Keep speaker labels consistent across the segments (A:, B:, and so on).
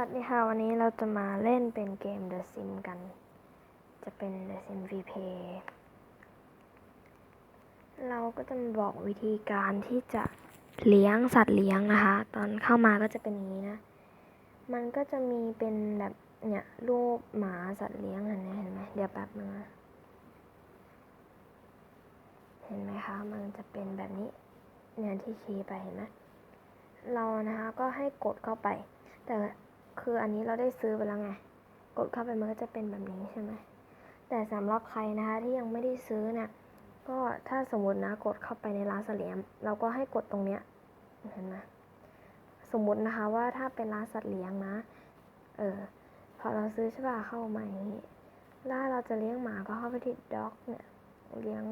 A: วัสดีค่ะ วันนี้เราจะมาเล่นเป็นเกม The Sim กัน จะเป็น The Sim VP เราก็จะบอกวิธีการที่จะเลี้ยงสัตว์เลี้ยงนะคะ ตอนเข้ามาก็จะเป็นอย่างนี้นะ มันก็จะมีเป็นแบบเนี่ยรูปหมาสัตว์เลี้ยงเห็นไหมเห็นไหมเดี๋ยวแป๊บนึงนะเห็นไหมคะ มันจะเป็นแบบนี้เนี่ยที่ชี้ไปเห็นไหมเรานะคะก็ให้กดเข้าไป แต่ คืออันนี้เราได้ซื้อไปแล้วไง กดเข้าไปมันก็จะเป็นแบบนี้ใช่ไหมแต่สำหรับใครนะคะที่ยังไม่ได้ซื้อเนี่ย ก็ถ้าสมมตินะกดเข้าไปในร้านสัตว์เลี้ยงเราก็ให้กดตรงเนี้ยเห็นไหมสมมตินะคะว่าถ้าเป็นร้านสัตว์เลี้ยงนะ เออ พอเราซื้อใช่ป่ะเข้ามาอย่างนี้ล้วเราจะเลี้ยงหมาก็เข้าไปที่ด็อกเนี่ย เลี้ยง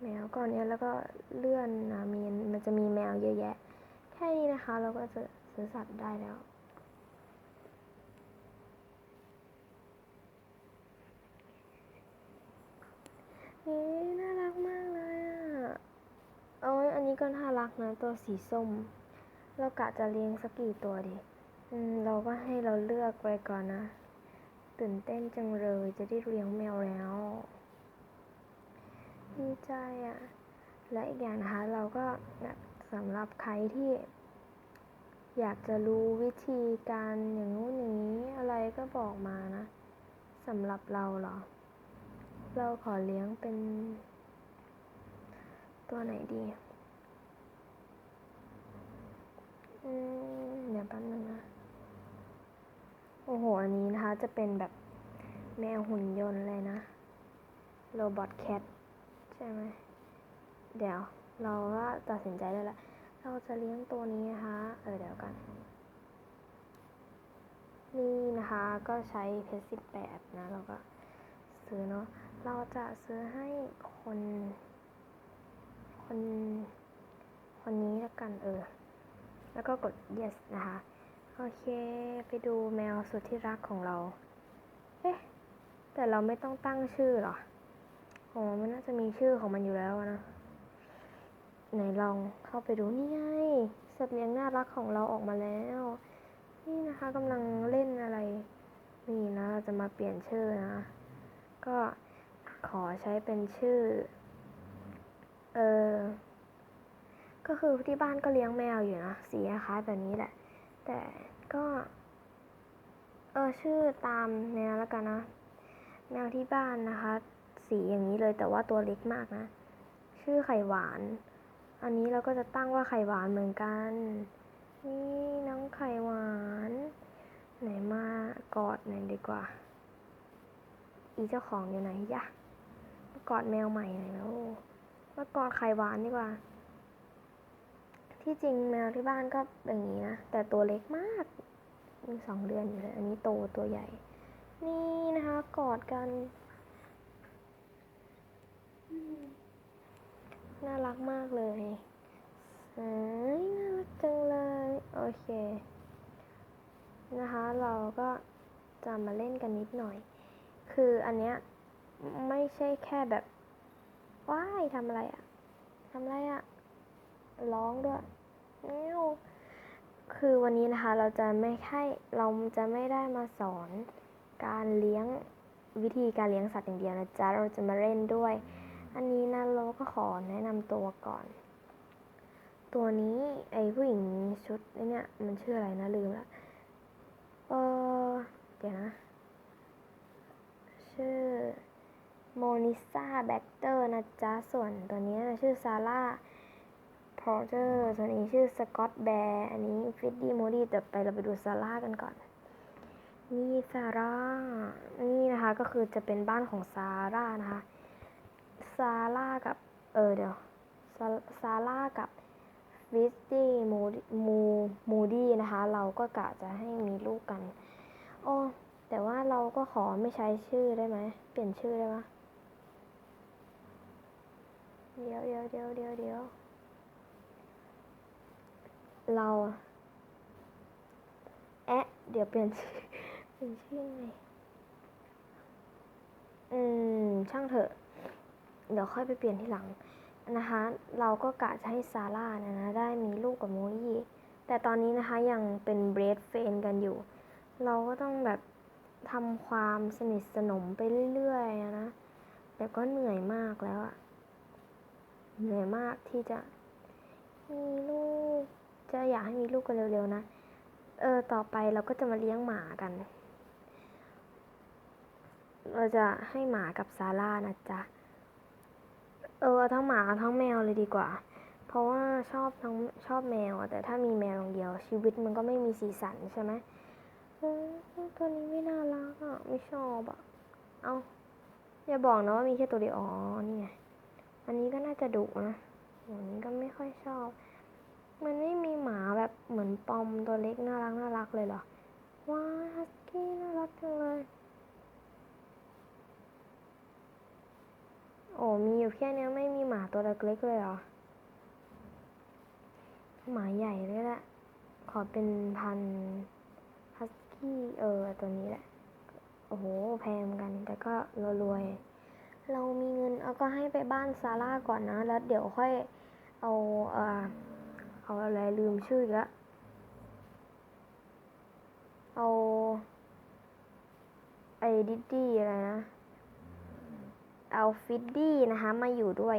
A: แมวก่อนเนี้ยแล้วก็เลื่อนนะมีมันจะมีแมวเยอะแยะ แค่นี้นะคะ เราก็จะซื้อสัตว์ได้แล้ว นี่น่ารักมากเลยอะ เอ้ยอันนี้ก็น่ารักนะตัวสีส้ม เรากะจะเลี้ยงสักกี่ตัวดี อืม เราก็ให้เราเลือกไว้ก่อนนะ ตื่นเต้นจังเลยจะได้เลี้ยงแมวแล้ว ดีใจอะ และอีกอย่างนะคะ เราก็สำหรับใครที่อยากจะรู้วิธีการอย่างงู้นอย่างนี้อะไรก็บอกมานะสำหรับเราเหรอ เราขอเลี้ยงเป็น ตัวไหนดี อืม เดี๋ยวแป๊บนึงนะ โอ้โห อันนี้นะคะ จะเป็นแบบแมวหุ่นยนต์เลยนะ โรบอทแคทใช่ไหม เดี๋ยวเราก็ตัดสินใจได้ล้วเราจะเลี้ยงตัวนี้นะคะ เออเดี๋ยวกันนี่นะคะก็ใช้เพชรสิบแปดนะ เราก็ซื้อเนาะ เราจะซื้อให้คน คน คนนี้แล้วกันเออ แล้วก็กด yes นะคะ โอเค ไปดูแมวสุดที่รักของเรา เอ๊ะ แต่เราไม่ต้องตั้งชื่อหรออ๋อมันน่าจะมีชื่อของมันอยู่แล้วนะ ไหนลองเข้าไปดูนี่ไงสัตว์เลี้ยงน่ารักของเราออกมาแล้ว นี่นะคะกำลังเล่นอะไร นี่นะ เราจะมาเปลี่ยนชื่อนะ ก็ ขอใช้เป็นชื่อ เออ ก็คือที่บ้านก็เลี้ยงแมวอยู่นะ สีคล้ายแบบนี้แหละ แต่ก็ เออ ชื่อตามแนวแล้วกันนะ แมวที่บ้านนะคะ สีอย่างนี้เลยแต่ว่าตัวเล็กมากนะ ชื่อไข่หวาน อันนี้เราก็จะตั้งว่าไข่หวานเหมือนกัน นี่น้องไข่หวาน ไหนมากอดหน่อยดีกว่า อีเจ้าของอยู่ไหนยะ กอดแมวใหม่หน่อยแล้วมากอดไข่หวานดีกว่า ที่จริงแมวที่บ้านก็เป็นอย่างนี้นะ แต่ตัวเล็กมากมีสองเดือนอยู่เลย อันนี้โตตัวใหญ่ นี่นะคะกอดกัน น่ารักมากเลยเอ้ยน่ารักจังเลย โอเค นะคะ เราก็จะมาเล่นกันนิดหน่อย คืออันเนี้ย ไม่ใช่แค่แบบว้ายทำอะไรอะทำอะไรอะร้องด้วยเอ้วคือวันนี้นะคะเราจะไม่ให้เราจะไม่ได้มาสอนการเลี้ยงวิธีการเลี้ยงสัตว์อย่างเดียวนะจ๊ะเราจะมาเล่นด้วย อันนี้นะเราก็ขอแนะนำตัวก่อน ตัวนี้ไอผู้หญิงชุดเนี่ยมันชื่ออะไรนะลืมละเออเดี๋ยวนะ ชื่อ โมนิซาแบคเตอร์นะจ๊ะ ส่วนตัวนี้นะชื่อซาร่าพอเตอร์ส่วนนี้ชื่อสกอตแบร์อันนี้ฟิดดี้โมดี้แต่ไปเราไปดูซาร่ากันก่อน นี่ซาร่า นี่นะคะก็คือจะเป็นบ้านของซาร่านะคะ ซาร่ากับ เออเดี๋ยวซาซาร่ากับฟิสตี้มูมูมูดี้นะคะ เราก็กะจะให้มีลูกกัน โอ้ แต่ว่าเราก็ขอไม่ใช้ชื่อได้ไหม เปลี่ยนชื่อได้ไหม เดี๋ยวเดี๋ยวเดี๋ยวเดี๋ยวเดี๋ยวเราอะแอะเดี๋ยวเปลี่ยนชื่อเปลี่ยนชื่อไงอืม ช่างเถอะ เดี๋ยวค่อยไปเปลี่ยนที่หลังนะคะ เราก็กะจะให้ซาร่าเนี่ยนะ ได้มีลูกกับโมลี่แต่ตอนนี้นะคะยังเป็นเบรดเฟนกันอยู่ เราก็ต้องแบบทำความสนิทสนมไปเรื่อยๆนะ แต่ก็เหนื่อยมากแล้วอะ เหนื่อยมากที่จะมีลูก จะอยากให้มีลูกกันเร็วๆนะ เออ ต่อไปเราก็จะมาเลี้ยงหมากัน เราจะให้หมากับซาร่านะจ๊ะ เออเอาทั้งหมาทั้งแมวเลยดีกว่า เพราะว่าชอบทั้งชอบแมว แต่ถ้ามีแมวอย่างเดียว ชีวิตมันก็ไม่มีสีสันใช่ไหมตัวนี้ไม่น่ารักอะ ไม่ชอบอะ เอาอย่าบอกนะว่ามีแค่ตัวเดียว อ๋อ นี่ไง อันนี้ก็น่าจะดุนะอันนี้ก็ไม่ค่อยชอบ มันไม่มีหมาแบบเหมือนปอมตัวเล็กน่ารักน่ารักเลยเหรอ ว้าวฮัสกี้น่ารักจังเลย โอ้มีอยู่แค่นี้ไม่มีหมาตัวเล็กๆเลยเหรอ หมาใหญ่เลยแหละ ขอเป็นพันฮัสกี้เออตัวนี้แหละ โอ้โห แพงเหมือนกัน แต่ก็รวยๆ เรามีเงินเอาก็ให้ไปบ้านซาร่าก่อนนะ แล้วเดี๋ยวค่อยเอาเอ่อเอาอะไรลืมชื่ออีกละเอาไอ้ดิดดี้อะไรนะ เอาฟิดดี้นะคะ มาอยู่ด้วย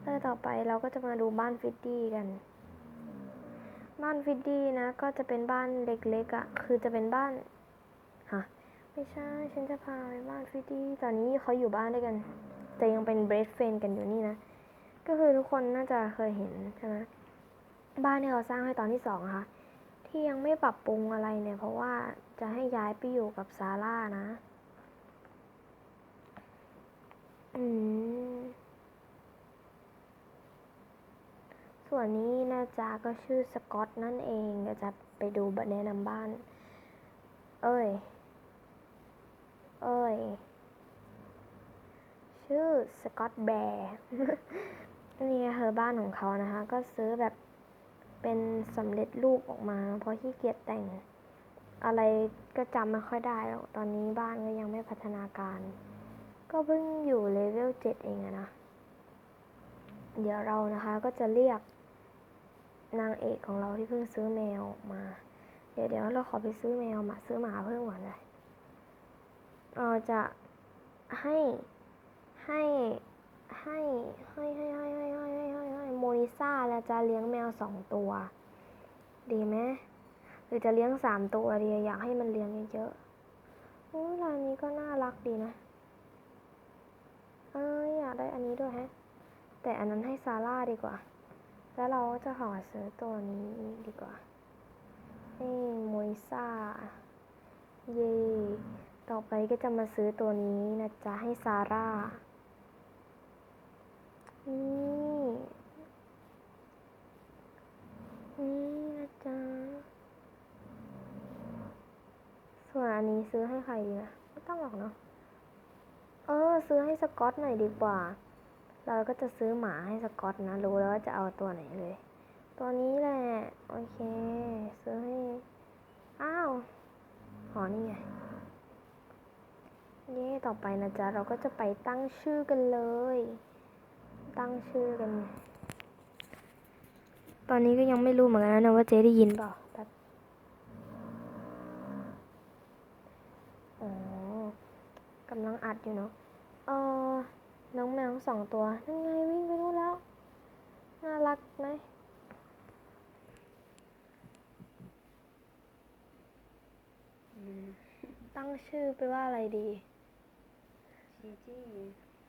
A: แล้วต่อไปเราก็จะมาดูบ้านฟิดดี้กัน บ้านฟิดดี้นะ ก็จะเป็นบ้านเล็กๆอะ่ะ คือจะเป็นบ้านฮะ ไม่ใช่ ฉันจะพาไปบ้านฟิดดี้ตอนนี้เขาอยู่บ้านด้วยกัน แต่ยังเป็นเบรดเฟนกันอยู่นี่นะ ก็คือทุกคนน่าจะเคยเห็นใช่ไหมบ้านที่เขาสร้างให้ตอนที่สองค่ะ ที่ยังไม่ปรับปรุงอะไรเนี่ย เพราะว่าจะให้ย้ายไปอยู่กับซาร่านะ อืม ส่วนนี้นะจ๊ะก็ชื่อสกอตนั่นเองเดี๋ยวจะไปดูบัตรแนะนำบ้าน เอ้ย เอ้ย ชื่อสกอตแบร์นี่คือบ้านของเขานะคะ ก็ซื้อแบบเป็นสำเร็จรูปออกมา เพราะขี้เกียจแต่ง อะไรก็จำไม่ค่อยได้แล้วตอนนี้บ้านก็ยังไม่พัฒนาการ ก็เพิ่งอยู่เลเวลเจ็ดเองอะนะ เดี๋ยวเรานะคะก็จะเรียกนางเอกของเราที่เพิ่งซื้อแมวมา เดี๋ยวเดี๋ยวเราขอไปซื้อแมวมาซื้อหมาเพิ่มก่อนเลย เราจะให้ให้ให้ให้ให้ให้ให้ให้ให้ให้ให้โมนิซาแล้วจะเลี้ยงแมวสองตัว ดีไหมหรือจะเลี้ยงสามตัวดีอยากให้มันเลี้ยงเยอะๆโอ้ยร้านนี้ก็น่ารักดีนะเอ้ยอยากได้อันนี้ด้วยฮะ แต่อันนั้นให้ซาร่าดีกว่า แล้วเราก็จะขอซื้อตัวนี้ดีกว่านี่โมนิซาเย่ ต่อไปก็จะมาซื้อตัวนี้นะจ๊ะ ให้ซาร่า นี่นี่นะจ๊ะ ส่วนอันนี้ซื้อให้ใครดีนะไม่ต้องหรอกเนาะ เออ ซื้อให้สกอตหน่อยดีกว่า เราก็จะซื้อหมาให้สกอตนะ รู้แล้วว่าจะเอาตัวไหนเลย ตัวนี้แหละ โอเค ซื้อให้ อ้าว หอนี่ไง ต่อไปนะจ๊ะ เราก็จะไปตั้งชื่อกันเลย ตั้งชื่อกัน ตอนนี้ก็ยังไม่รู้เหมือนกันนะว่าเจ๊ได้ยินเปล่าแป๊บอ๋อกำลังอัดอยู่เนาะ เออน้องแมวสองตัว นั่นไงวิ่งไปนู่นแล้ว น่ารักไหมตั้งชื่อไปว่าอะไรดี
B: จีจี้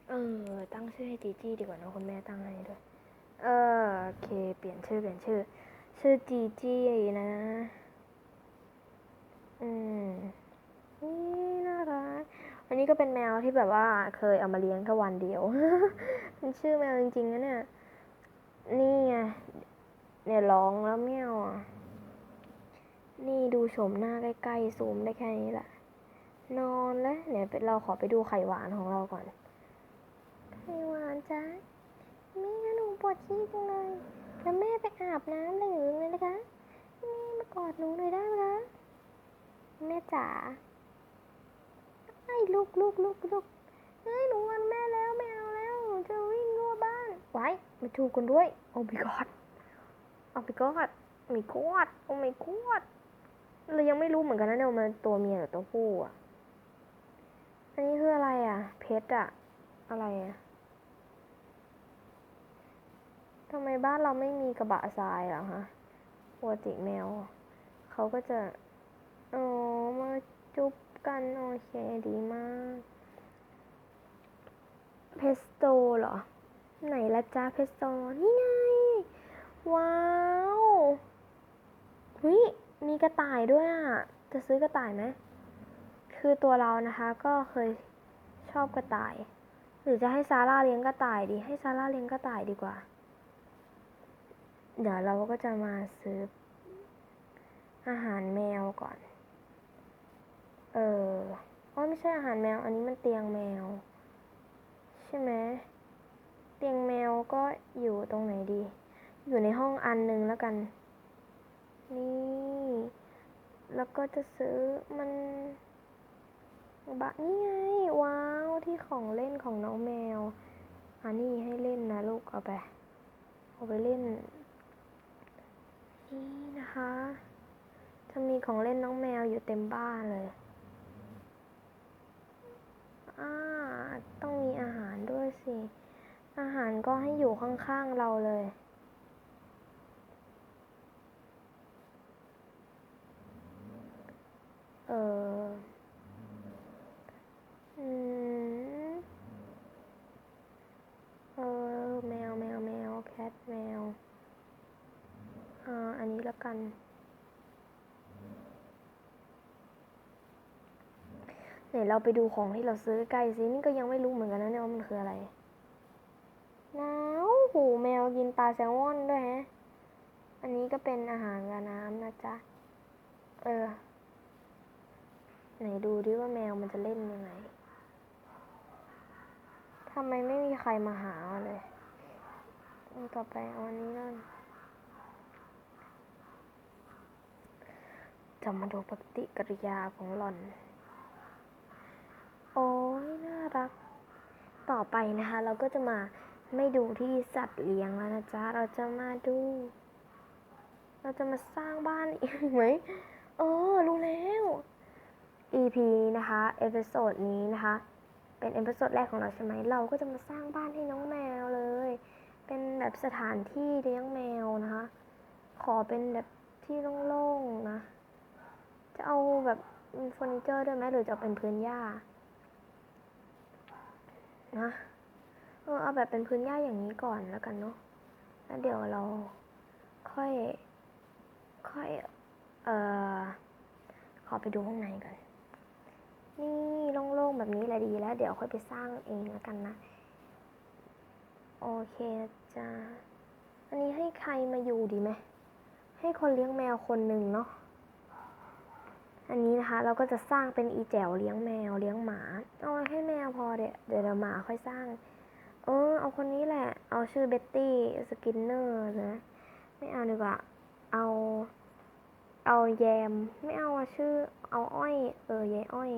A: เออ ตั้งชื่อให้จีจี้ดีกว่าเนอะคุณแม่ตั้งให้ด้วย เออโอเค เปลี่ยนชื่อเปลี่ยนชื่อ ชื่อจีจี้นะ อืมนี่น่ารักอันนี้ก็เป็นแมวที่แบบว่าเคยเอามาเลี้ยงแค่วันเดียวมันชื่อแมวจริงๆนะเนี่ย นี่ไง เนี่ยร้องแล้วเมียวอะ นี่ดูโฉมหน้าใกล้ๆซูมได้แค่นี้แหละ นอนแล้วเนี่ยเราขอไปดูไข่หวานของเราก่อน ไข่หวานจ้าแม่หนูปวดขี้จังเลย แล้วแม่ไปอาบน้ำเลยหรือไงนะคะแม่มากอดหนูหน่อยได้ไหมคะแม่จ๋าไอ้ลูกลูกลูกลูกเฮ้ยหนูวันแม่แล้วไม่เอาแล้วหนูจะวิ่งทั่วบ้านไว้มาชูกันด้วย โอ้ my god โอ้ my god มีกอดโอ้ my god เรายังไม่รู้เหมือนกันนะเนี่ยว่ามันตัวเมียหรือตัวผู้อะ อันนี้คืออะไรอะ เพชรอะ อะไรอะทำไมบ้านเราไม่มีกระบะทรายหรอฮะปกติแมว เขาก็จะ อ๋อ มาจุ๊บกันโอเคดีมาก เพสโตเหรอ ไหนละจ้าเพสโต นี่ไง ว้าวเฮ้ยมีกระต่ายด้วยอะ จะซื้อกระต่ายไหม คือตัวเรานะคะก็เคยชอบกระต่าย หรือจะให้ซาร่าเลี้ยงกระต่ายดี ให้ซาร่าเลี้ยงกระต่ายดีกว่า เดี๋ยวเราก็จะมาซื้ออาหารแมวก่อน เอออ๋อไม่ใช่อาหารแมว อันนี้มันเตียงแมว ใช่ไหมเตียงแมวก็อยู่ตรงไหนดี อยู่ในห้องอันหนึ่งแล้วกัน นี่ แล้วก็จะซื้อมัน บะนี่ไง ว้าว ที่ของเล่นของน้องแมวอันนี้ให้เล่นนะลูกเอาไป เอาไปเล่น นี่นะคะ จะมีของเล่นน้องแมวอยู่เต็มบ้านเลยอ่าต้องมีอาหารด้วยสิ อาหารก็ให้อยู่ข้างๆเราเลยเออ เออแมวแมวแมวแคทแมวอ่าอันนี้ละกัน ไหนเราไปดูของที่เราซื้อใกล้สินี่ก็ยังไม่รู้เหมือนกันนะเนี่ยว่ามันคืออะไรน้าวหูแมวกินปลาแซลมอนด้วยฮะ อันนี้ก็เป็นอาหารกับน้ำนะจ๊ะ เออ ไหนดูดิว่าแมวมันจะเล่นยังไงำไมไม่มีใครมาหาเลยต่อไปเอาอันนี้นั่นจะมาดูปฏิกิริยาของหล่อน โอ้ยน่ารัก ต่อไปนะคะ เราก็จะมาไม่ดูที่สัตว์เลี้ยงแล้วนะจ๊ะ เราจะมาดู เราจะมาสร้างบ้านอีกไหมเออ รู้แล้ว EP นี้นะคะ เอพิโซดนี้นะคะ เป็นเอพิโซดแรกของเราใช่ไหมเราก็จะมาสร้างบ้านให้น้องแมวเลย เป็นแบบสถานที่เลี้ยงแมวนะคะ ขอเป็นแบบที่โล่งๆนะ จะเอาแบบเฟอร์นิเจอร์ด้วยไหมหรือจะเป็นพื้นหญ้า นะเออเอาแบบเป็นพื้นหญ้าอย่างนี้ก่อนแล้วกันเนาะแล้วเดี๋ยวเราค่อย ค่อย เอ่อ ขอไปดูข้างในก่อน นี่โล่งๆแบบนี้แหละดีแล้ว เดี๋ยวค่อยไปสร้างเองแล้วกันนะ โอเคจ้าอันนี้ให้ใครมาอยู่ดีไหมให้คนเลี้ยงแมวคนหนึ่งเนาะอันนี้นะคะ เราก็จะสร้างเป็นอีแจ๋วเลี้ยงแมวเลี้ยงหมาเอาให้แมวพอเดี๋ยวเดี๋ยวหมาค่อยสร้าง เออ เอาคนนี้แหละ เอาชื่อเบ็ตตี้สกินเนอร์นะไม่เอาดีกว่า เอาเอาแยม ไม่เอาชื่อ เอาอ้อย เออยายอ้อย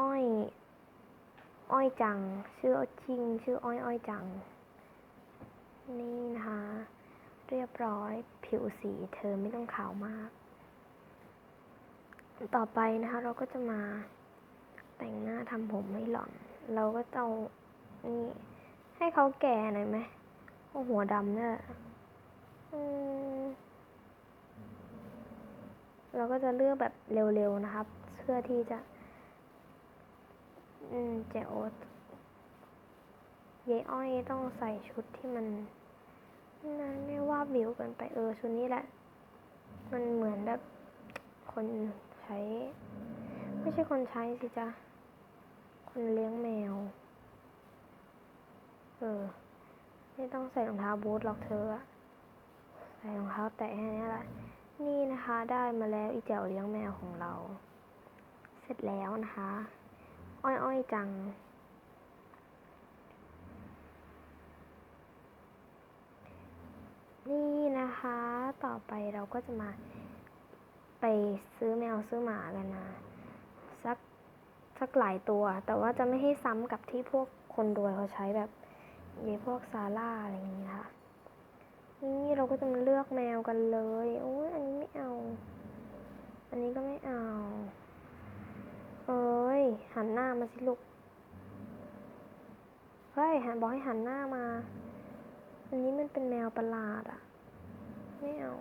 A: อ้อย อ้อยจัง ชื่อจริง ชื่ออ้อยอ้อยจัง นี่นะคะ เรียบร้อย ผิวสีเธอไม่ต้องขาวมาก ต่อไปนะคะ เราก็จะมาแต่งหน้าทำผมให้หล่อน เราก็จะเอานี่ให้เขาแก่หน่อยไหมเอาหัวดำเนี่ยอืมเราก็จะเลือกแบบเร็วๆนะครับ เพื่อที่จะ อืมเจโอตยายอ้อยต้องใส่ชุดที่มันนั้นไม่ว่าบวิวกันไปเออชุดนี้แหละ มันเหมือนแบบคนใช้ ไม่ใช่คนใช้สิจ๊ะคนเลี้ยงแมว เออ ไม่ต้องใส่รองเท้าบูทหรอกเธออะใส่รองเท้าแตะแค่นี้แหละ นี่นะคะได้มาแล้วอีแจ๋วเลี้ยงแมวของเรา เสร็จแล้วนะคะ อ้อยอ้อยจัง นี่นะคะ ต่อไปเราก็จะมา ไปซื้อแมวซื้อหมากันนะ สักสักหลายตัว แต่ว่าจะไม่ให้ซ้ำกับที่พวกคนรวยเขาใช้แบบเยพวกซาร่าอะไรอย่างนี้ค่ะ นี่เราก็จะมาเลือกแมวกันเลย โอ้ยอันนี้ไม่เอา อันนี้ก็ไม่เอา เอ้ย หันหน้ามาสิลูก เฮ้ยหันบอกให้หันหน้ามา อันนี้มันเป็นแมวประหลาดอะไม่เอา